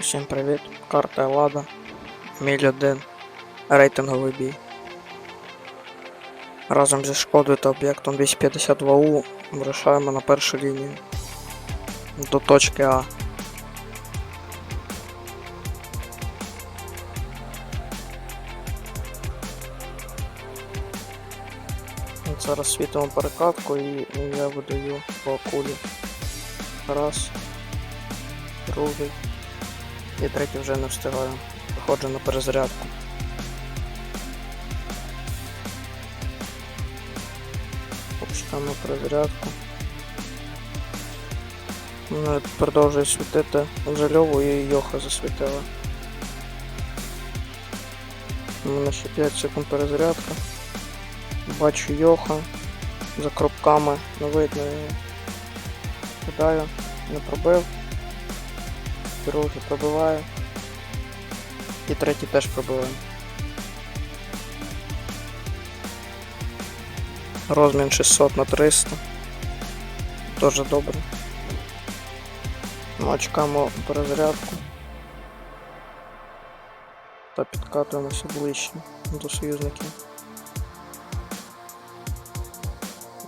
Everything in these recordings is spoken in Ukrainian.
Всім привіт, карта Елада, Міль 1, рейтинговий бій. Разом зі шкодою та об'єктом 252У вирушаємо на першу лінію до точки А. Зараз світимо перекатку і я видаю по кулі. Раз, другий. І третій вже не встигаю. Виходжу на перезарядку. Почекаємо перезарядку. Мене продовжує світити вже і Йоха засвітила. У мене ще 5 секунд перезарядка. Бачу Йоха за кропками, не видно. Кидаю, не пробив другий пробиває. І третій теж пробиває. Розмін 600 на 300. Дуже добре. Ну, чекаємо перезарядку. Та підкатуємося ближче до союзників.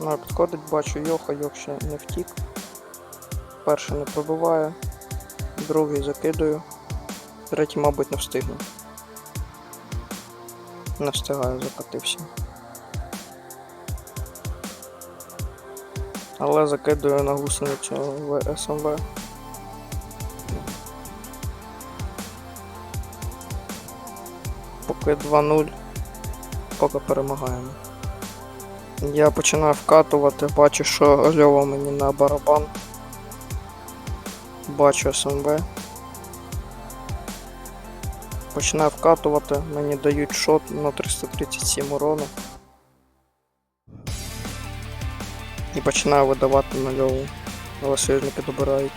Ну, підходить, бачу Йоха, Йох ще не втік. Перший не пробиває. Другий закидую. Третій, мабуть, не встигну. Не встигаю, закатився. Але закидую на гусеницю в СМВ. Поки 2-0, поки перемагаємо. Я починаю вкатувати, бачу, що Льова мені на барабан. Бачу СМВ. Починаю вкатувати, мені дають шот на 337 урону. І починаю видавати на льову. Але союзники добирають.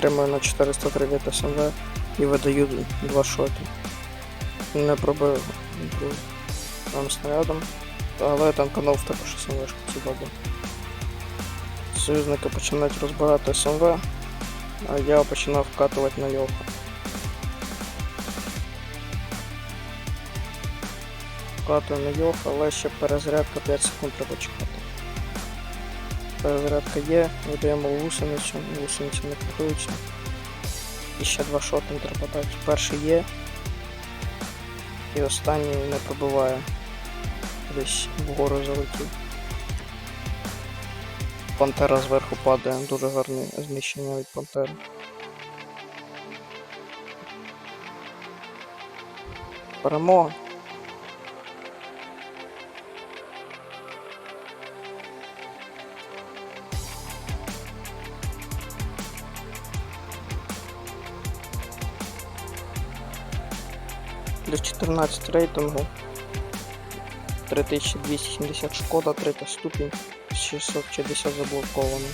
Тримаю на 403 від СМВ і видаю два шоти. Не пробив там снарядом, але танканув також СМВшку, добре. Союзники починають розбирати СМВ, я починав вкатувати на Йоху. Вкатую на Йох, але ще перезарядка 5 секунд треба чекати. Перезарядка є, видаємо гусеницю, гусениця не крутується. І ще два шоти треба дати. Перший є. І останній не пробиває. Десь вгору залетів. Пантера зверху падає, дуже гарне знищення від пантери. Перемога. Плюс 14 рейтингу. 3270 шкода, третя ступінь, 650 заблоковано.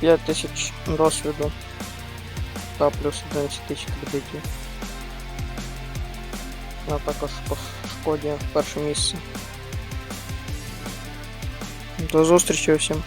5000 досвіду та плюс 11 тисяч кредитів. А також по шкоді перше місце. До зустрічі усім.